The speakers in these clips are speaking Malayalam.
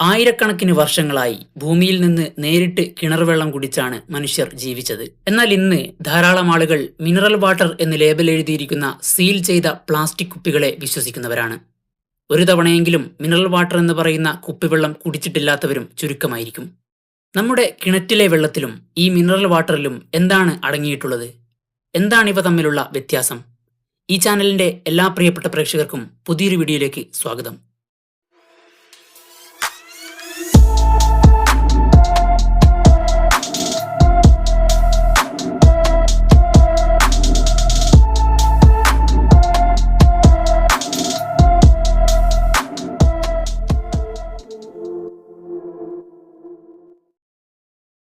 ആയിരക്കണക്കിന് വർഷങ്ങളായി ഭൂമിയിൽ നിന്ന് നേരിട്ട് കിണർ വെള്ളം കുടിച്ചാണ് മനുഷ്യർ ജീവിച്ചത്. എന്നാൽ ഇന്ന് ധാരാളം ആളുകൾ മിനറൽ വാട്ടർ എന്ന് ലേബൽ എഴുതിയിരിക്കുന്ന സീൽ ചെയ്ത പ്ലാസ്റ്റിക് കുപ്പികളെ വിശ്വസിക്കുന്നവരാണ്. ഒരു തവണയെങ്കിലും മിനറൽ വാട്ടർ എന്ന് പറയുന്ന കുപ്പിവെള്ളം കുടിച്ചിട്ടില്ലാത്തവരും ചുരുക്കമായിരിക്കും. നമ്മുടെ കിണറ്റിലെ വെള്ളത്തിലും ഈ മിനറൽ വാട്ടറിലും എന്താണ് അടങ്ങിയിട്ടുള്ളത്? എന്താണ് ഇവ തമ്മിലുള്ള വ്യത്യാസം? ഈ ചാനലിന്റെ എല്ലാ പ്രിയപ്പെട്ട പ്രേക്ഷകർക്കും പുതിയൊരു വീഡിയോയിലേക്ക് സ്വാഗതം.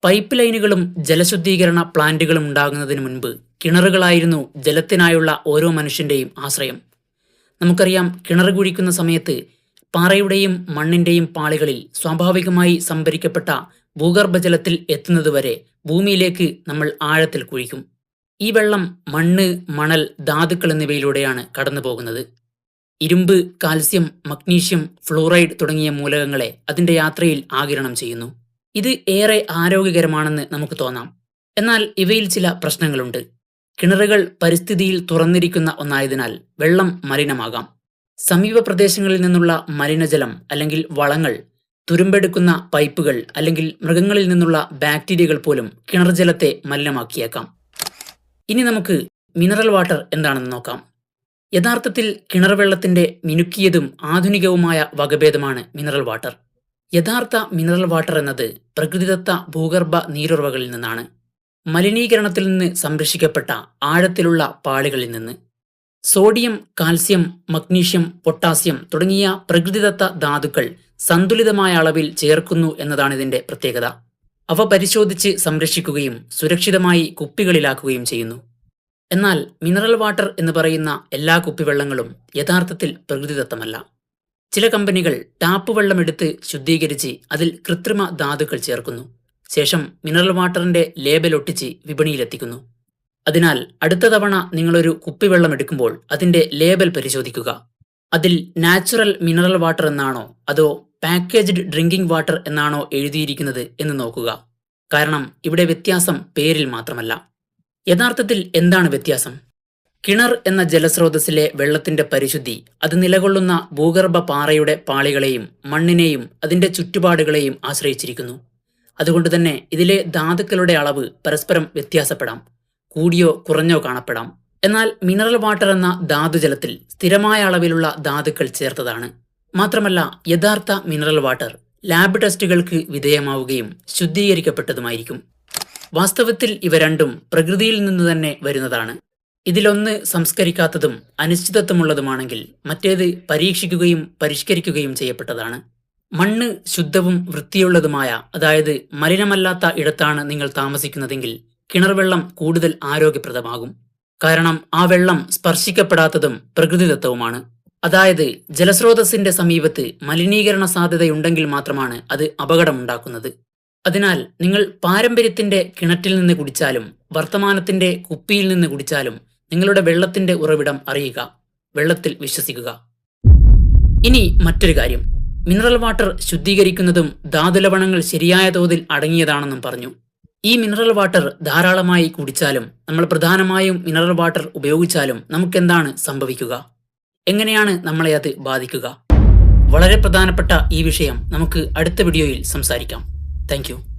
പൈപ്പ് ലൈനുകളും ജലശുദ്ധീകരണ പ്ലാന്റുകളും ഉണ്ടാകുന്നതിന് മുൻപ് കിണറുകളായിരുന്നു ജലത്തിനായുള്ള ഓരോ മനുഷ്യന്റെയും ആശ്രയം. നമുക്കറിയാം കിണർ കുഴിക്കുന്ന സമയത്ത് പാറയുടെയും മണ്ണിന്റെയും പാളികളിൽ സ്വാഭാവികമായി സംഭരിക്കപ്പെട്ട ഭൂഗർഭജലത്തിൽ എത്തുന്നതുവരെ ഭൂമിയിലേക്ക് നമ്മൾ ആഴത്തിൽ കുഴിക്കും. ഈ വെള്ളം മണ്ണ് മണൽ ധാതുക്കൾ എന്നിവയിലൂടെയാണ് കടന്നു പോകുന്നത് ഇരുമ്പ് കാൽസ്യം മഗ്നീഷ്യം ഫ്ലൂറൈഡ് തുടങ്ങിയ മൂലകങ്ങളെ അതിന്റെ യാത്രയിൽ ആകിരണം ചെയ്യുന്നു. ഇത് ഏറെ ആരോഗ്യകരമാണെന്ന് നമുക്ക് തോന്നാം. എന്നാൽ ഇവയിൽ ചില പ്രശ്നങ്ങളുണ്ട്. കിണറുകൾ പരിസ്ഥിതിയിൽ തുറന്നിരിക്കുന്ന ഒന്നായതിനാൽ വെള്ളം മലിനമാകാം. സമീപ പ്രദേശങ്ങളിൽ നിന്നുള്ള മലിനജലം അല്ലെങ്കിൽ വളങ്ങൾ തുരുമ്പെടുക്കുന്ന പൈപ്പുകൾ അല്ലെങ്കിൽ മൃഗങ്ങളിൽ നിന്നുള്ള ബാക്ടീരിയകൾ പോലും കിണർ ജലത്തെ മലിനമാക്കിയേക്കാം. ഇനി നമുക്ക് മിനറൽ വാട്ടർ എന്താണെന്ന് നോക്കാം. യഥാർത്ഥത്തിൽ കിണർ വെള്ളത്തിന്റെ മിനുക്കിയതും ആധുനികവുമായ വകഭേദമാണ് മിനറൽ വാട്ടർ. യഥാർത്ഥ മിനറൽ വാട്ടർ എന്നത് പ്രകൃതിദത്ത ഭൂഗർഭ നീരുറവകളിൽ നിന്നാണ്. മലിനീകരണത്തിൽ നിന്ന് സംരക്ഷിക്കപ്പെട്ട ആഴത്തിലുള്ള പാളികളിൽ നിന്ന്. സോഡിയം കാൽസ്യം മഗ്നീഷ്യം പൊട്ടാസ്യം തുടങ്ങിയ പ്രകൃതിദത്ത ധാതുക്കൾ സന്തുലിതമായ അളവിൽ ചേർക്കുന്നു എന്നതാണ് ഇതിന്റെ പ്രത്യേകത. അവ പരിശോധിച്ച് സംരക്ഷിക്കുകയും സുരക്ഷിതമായി കുപ്പികളിലാക്കുകയും ചെയ്യുന്നു. എന്നാൽ മിനറൽ വാട്ടർ എന്ന് പറയുന്ന എല്ലാ കുപ്പിവെള്ളങ്ങളും യഥാർത്ഥത്തിൽ പ്രകൃതിദത്തമല്ല. ചില കമ്പനികൾ ടാപ്പ് വെള്ളം എടുത്ത് ശുദ്ധീകരിച്ച് അതിൽ കൃത്രിമ ധാതുക്കൾ ചേർക്കുന്നു. ശേഷം മിനറൽ വാട്ടറിന്റെ ലേബൽ ഒട്ടിച്ച് വിപണിയിലെത്തിക്കുന്നു. അതിനാൽ അടുത്ത തവണ നിങ്ങളൊരു കുപ്പിവെള്ളം എടുക്കുമ്പോൾ അതിന്റെ ലേബൽ പരിശോധിക്കുക. അതിൽ നാച്ചുറൽ മിനറൽ വാട്ടർ എന്നാണോ അതോ പാക്കേജ്ഡ് ഡ്രിങ്കിംഗ് വാട്ടർ എന്നാണോ എഴുതിയിരിക്കുന്നത് എന്ന് നോക്കുക. കാരണം ഇവിടെ വ്യത്യാസം പേരിൽ മാത്രമല്ല. യഥാർത്ഥത്തിൽ എന്താണ് വ്യത്യാസം? കിണർ എന്ന ജലസ്രോതസ്സിലെ വെള്ളത്തിന്റെ പരിശുദ്ധി അത് നിലകൊള്ളുന്ന ഭൂഗർഭ പാറയുടെ പാളികളെയും മണ്ണിനെയും അതിന്റെ ചുറ്റുപാടുകളെയും ആശ്രയിച്ചിരിക്കുന്നു. അതുകൊണ്ട് തന്നെ ഇതിലെ ധാതുക്കളുടെ അളവ് പരസ്പരം വ്യത്യാസപ്പെടാം കൂടിയോ കുറഞ്ഞോ കാണപ്പെടാം. എന്നാൽ മിനറൽ വാട്ടർ എന്ന ധാതുജലത്തിൽ സ്ഥിരമായ അളവിലുള്ള ധാതുക്കൾ ചേർത്തതാണ്. മാത്രമല്ല യഥാർത്ഥ മിനറൽ വാട്ടർ ലാബ് ടെസ്റ്റുകൾക്ക് വിധേയമാവുകയും ശുദ്ധീകരിക്കപ്പെട്ടതുമായിരിക്കും. വാസ്തവത്തിൽ ഇവ രണ്ടും പ്രകൃതിയിൽ നിന്ന് തന്നെ വരുന്നതാണ്. ഇതിലൊന്ന് സംസ്കരിക്കാത്തതും അനിശ്ചിതത്വമുള്ളതുമാണെങ്കിൽ മറ്റേത് പരീക്ഷിക്കുകയും പരിഷ്കരിക്കുകയും ചെയ്യപ്പെട്ടതാണ്. മണ്ണ് ശുദ്ധവും വൃത്തിയുള്ളതുമായ അതായത് മലിനമല്ലാത്ത ഇടത്താണ് നിങ്ങൾ താമസിക്കുന്നതെങ്കിൽ കിണർവെള്ളം കൂടുതൽ ആരോഗ്യപ്രദമാകും. കാരണം ആ വെള്ളം സ്പർശിക്കപ്പെടാത്തതും പ്രകൃതിദത്തവുമാണ്. അതായത് ജലസ്രോതസ്സിന്റെ സമീപത്ത് മലിനീകരണ സാധ്യതയുണ്ടെങ്കിൽ മാത്രമാണ് അത് അപകടമുണ്ടാക്കുന്നത്. അതിനാൽ നിങ്ങൾ പാരമ്പര്യത്തിന്റെ കിണറ്റിൽ നിന്ന് കുടിച്ചാലും വർത്തമാനത്തിന്റെ കുപ്പിയിൽ നിന്ന് കുടിച്ചാലും നിങ്ങളുടെ വെള്ളത്തിന്റെ ഉറവിടം അറിയുക വെള്ളത്തിൽ വിശ്വസിക്കുക. ഇനി മറ്റൊരു കാര്യം. മിനറൽ വാട്ടർ ശുദ്ധീകരിക്കുന്നതും ധാതുലവണങ്ങൾ ശരിയായ തോതിൽ അടങ്ങിയതാണെന്നും പറഞ്ഞു. ഈ മിനറൽ വാട്ടർ ധാരാളമായി കുടിച്ചാലും നമ്മൾ പ്രധാനമായും മിനറൽ വാട്ടർ ഉപയോഗിച്ചാലും നമുക്കെന്താണ് സംഭവിക്കുക? എങ്ങനെയാണ് നമ്മളെ അത് ബാധിക്കുക? വളരെ പ്രധാനപ്പെട്ട ഈ വിഷയം നമുക്ക് അടുത്ത വീഡിയോയിൽ സംസാരിക്കാം. താങ്ക്